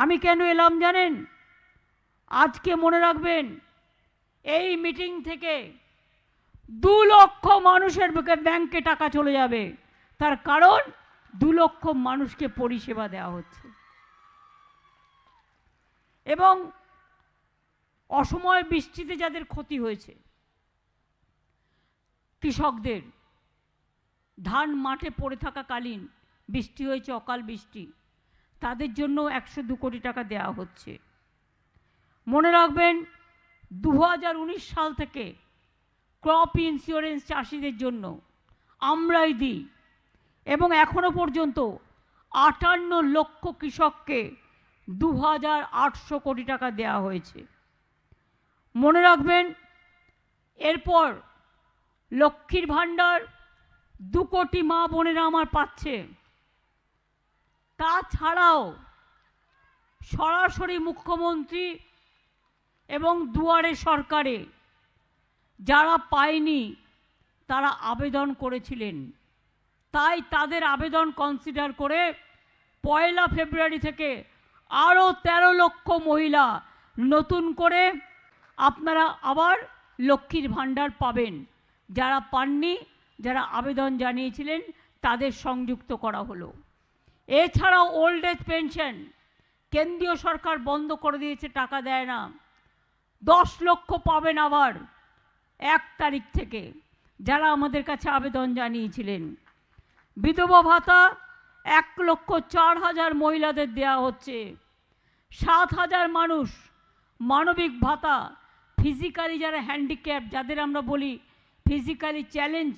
আমি কেন এলাম জানেন? আজকে মনে রাখবেন, এই মিটিং থেকে দু লক্ষ মানুষের বুকে ব্যাংকে টাকা চলে যাবে। তার কারণ, দু লক্ষ মানুষকে পরিষেবা দেওয়া হচ্ছে। এবং অসময় বৃষ্টিতে যাদের ক্ষতি হয়েছে, কৃষকদের, ধান মাঠে পড়ে থাকাকালীন বৃষ্টি হয়েছে, অকাল বৃষ্টি। তাদের জন্য একশো দু কোটি টাকা দেওয়া হচ্ছে। মনে রাখবেন দু হাজার উনিশ সাল থেকে ক্রপ ইন্স্যুরেন্স চাষিদের জন্য আমরাই দিই এবং এখনও পর্যন্ত আটান্ন লক্ষ কৃষককে দু হাজার আটশো কোটি টাকা দেওয়া হয়েছে। মনে রাখবেন, এরপর লক্ষ্মীর ভাণ্ডার দু কোটি মা বোনেরা আমার পাচ্ছে। তাছাড়াও সরাসরি মুখ্যমন্ত্রী এবং দুয়ারে সরকারে যারা পায়নি, তারা আবেদন করেছিলেন। তাই তাদের আবেদন কনসিডার করে পয়লা ফেব্রুয়ারি থেকে আরও তেরো লক্ষ মহিলা নতুন করে আপনারা আবার লক্ষ্মীর ভাণ্ডার পাবেন। যারা পাননি, যারা আবেদন জানিয়েছিলেন, তাদের সংযুক্ত করা হলো। এছাড়াও ওল্ড এজ পেনশন কেন্দ্রীয় সরকার বন্ধ করে দিয়েছে, টাকা দেয় না। দশ লক্ষ পাবেন আবার এক তারিখ থেকে, যারা আমাদের কাছে আবেদন জানিয়েছিলেন। বিধবা ভাতা এক লক্ষ চার হাজার মহিলাদের দেয়া হচ্ছে। সাত হাজার মানুষ মানবিক ভাতা ফিজিক্যালি যারা হ্যান্ডিক্যাপ যাদের আমরা বলি ফিজিক্যালি চ্যালেঞ্জ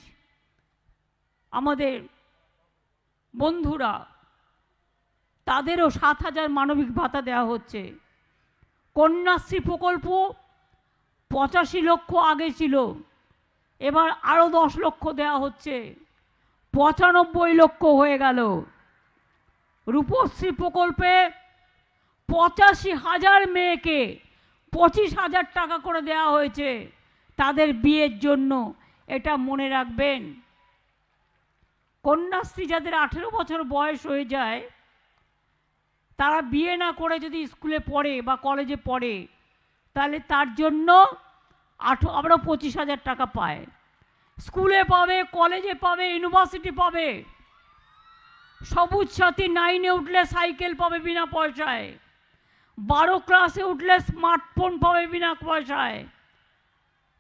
আমাদের বন্ধুরা তাদেরও সাত হাজার মানবিক ভাতা দেওয়া হচ্ছে। কন্যাশ্রী প্রকল্প পঁচাশি লক্ষ আগে ছিল, এবার আরও দশ লক্ষ দেওয়া হচ্ছে। পঁচানব্বই লক্ষ হয়ে গেল। রূপশ্রী প্রকল্পে পঁচাশি হাজার মেয়েকে পঁচিশ হাজার টাকা করে দেওয়া হয়েছে তাদের বিয়ের জন্য। এটা মনে রাখবেন। কন্যাশ্রী যাদের আঠেরো বছর বয়স হয়ে যায় তারা বিয়ে না করে যদি স্কুলে পড়ে বা কলেজে পড়ে, তাহলে তার জন্য আঠো আমরা পঁচিশ হাজার টাকা পায়। স্কুলে পাবে, কলেজে পাবে, ইউনিভার্সিটি পাবে। সবুজ সাথী নাইনে উঠলে সাইকেল পাবে বিনা পয়সায়। বারো ক্লাসে উঠলে স্মার্টফোন পাবে বিনা পয়সায়।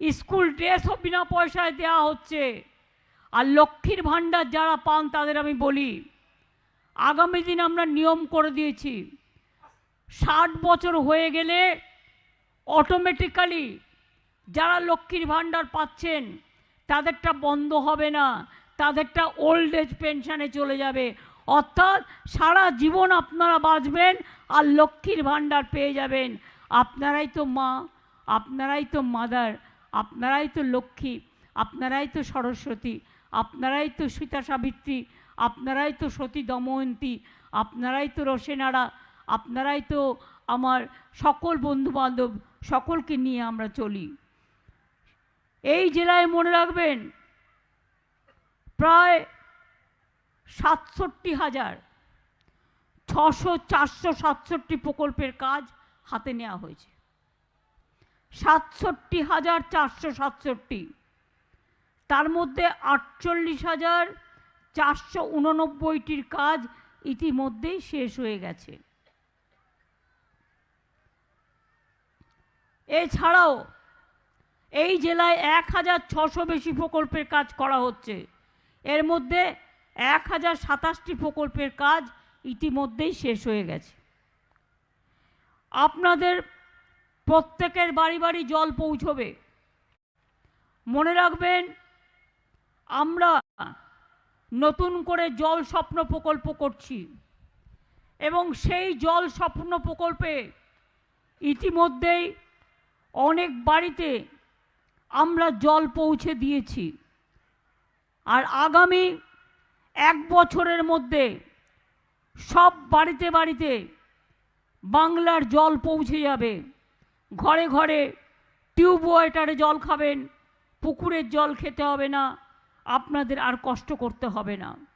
স্কুল ড্রেসও বিনা পয়সায় দেওয়া হচ্ছে। আর লক্ষ্মীর ভাণ্ডার যারা পান তাদের আমি বলি আগামী দিন আমরা নিয়ম করে দিয়েছি। ষাট বছর হয়ে গেলে অটোমেটিক্যালি যারা লক্ষ্মীর ভাণ্ডার পাচ্ছেন, তাদেরটা বন্ধ হবে না, তাদেরটা ওল্ড এজ পেনশনে চলে যাবে। অর্থাৎ সারা জীবন আপনারা বাঁচবেন আর লক্ষ্মীর ভাণ্ডার পেয়ে যাবেন। আপনারাই তো মা, আপনারাই তো মাদার আপনারাই তো লক্ষ্মী। আপনারাই তো সরস্বতী, আপনারাই তো সীতা সাবিত্রী, আপনারাই তো সতী দময়ন্তী, আপনারাই তো রসেনারা, আপনারাই তো আমার সকল বন্ধুবান্ধব সকলকে নিয়ে আমরা চলি। এই জেলায় মনে রাখবেন, প্রায় সাতষট্টি হাজার ছশো, চারশো, সাতষট্টি প্রকল্পের কাজ হাতে নেওয়া হয়েছে। সাতষট্টি হাজার চারশো সাতষট্টি তার মধ্যে আটচল্লিশ হাজার চারশো উননব্বইটির কাজ ইতিমধ্যেই শেষ হয়ে গেছে। এছাড়াও এই জেলায় এক হাজার ছশো বেশি প্রকল্পের কাজ করা হচ্ছে। এর মধ্যে এক হাজার সাতাশটি প্রকল্পের কাজ ইতিমধ্যেই শেষ হয়ে গেছে। আপনাদের প্রত্যেকের বাড়ি বাড়ি জল পৌঁছবে। মনে রাখবেন আমরা নতুন করে জল স্বপ্ন প্রকল্প করছি। এবং সেই জল স্বপ্ন প্রকল্পে ইতিমধ্যেই অনেক বাড়িতে আমরা জল পৌঁছে দিয়েছি। আর আগামী এক বছরের মধ্যে সব বাড়িতে বাড়িতে বাংলার জল পৌঁছে যাবে। ঘরে ঘরে টিউব ওয়াটারে জল খাবেন, পুকুরের জল খেতে হবে না। আপনাদের আর কষ্ট করতে হবে না।